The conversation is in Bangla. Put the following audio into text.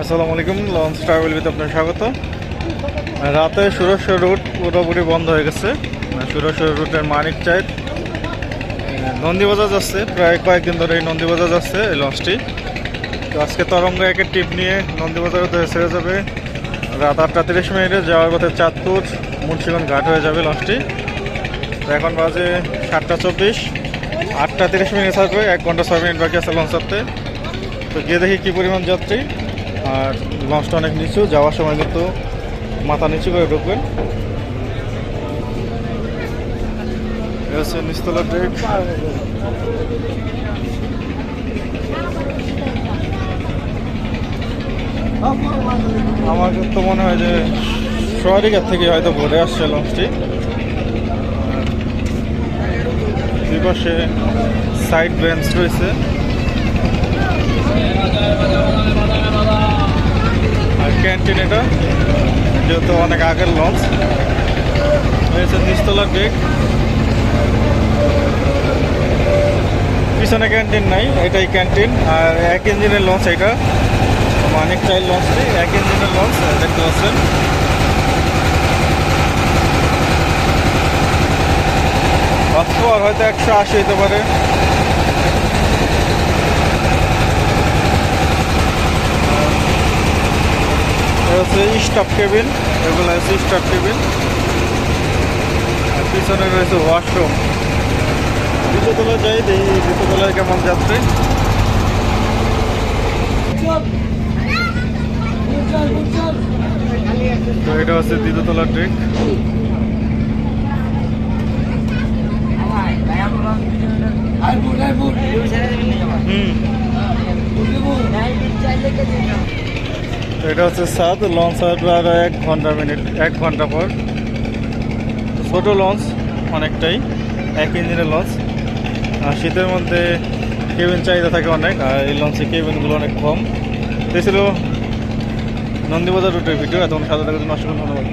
আসসালামু আলাইকুম লঞ্চ ট্রাভেল উইথ আপনার স্বাগত। রাতে সুরেশ্বর রুট পুরোপুরি বন্ধ হয়ে গেছে। সুরেশ্বর রুটের মানিক চাইট নন্দীবাজার যাচ্ছে। প্রায় কয়েকদিন ধরে এই নন্দীবাজার যাচ্ছে এই লঞ্চটি। তো আজকে তরঙ্গ একের টিপ নিয়ে নন্দীবাজার ছেড়ে যাবে। রাত আটটা তিরিশ মিনিটে যাওয়ার পথে চাঁদপুর, মুন্সিগঞ্জ ঘাট হয়ে যাবে লঞ্চটি। তো এখন বাজে সাতটা চব্বিশ। আটটা তিরিশ মিনিট থাকবে, এক ঘণ্টা ছয় মিনিট বাকি আছে লঞ্চ ছাড়তে তো গিয়ে দেখি কী পরিমাণ যাত্রী। আর লঞ্চটা অনেক নিচু, যাওয়ার সময় কিন্তু মাথা নিচু করে ঢুকবেন। নিচতলা আমার তো মনে হয় যে সোয়ারিঘাট থেকে হয়তো ভরে আসছে লঞ্চটি। দুই পাশে সাইড বেঞ্চ রয়েছে। ক্যান্টিন এটা, যেহেতু অনেক আগের লঞ্চ হয়েছে নিচতলার ডেক পিছনে ক্যান্টিন নাই, এটাই ক্যান্টিন আর এক ইঞ্জিনের লঞ্চ এটা। মানিক চাইল লঞ্চটি এক ইঞ্জিনের লঞ্চ দেখতে পাচ্ছেন। অথবা হয়তো একশো আশি হতে পারে। এটা স্টপ কেবিন, এগুলো হচ্ছে স্টাফ কেবিন। আর পিছনে রয়েছে ওয়াশরুম দ্বিতীয়তলা যাই দেখি দ্বিতীয়তলায় কেমন যাত্রী তো এটা হচ্ছে দ্বিতীয়তলার ট্রেক হুম। এটা হচ্ছে সাত লঞ্চ আরও এক ঘণ্টা মিনিট এক ঘণ্টা পর। ছোট লঞ্চ অনেকটাই, এক ইঞ্জিনের লঞ্চ আর শীতের মধ্যে কেবিন চাহিদা থাকে অনেক, আর এই লঞ্চে কেবিনগুলো অনেক কম। তো ছিল নন্দীবাজার রুটের ভিডিও এতক্ষণ সাথে থাকার জন্য অসংখ্য ধন্যবাদ।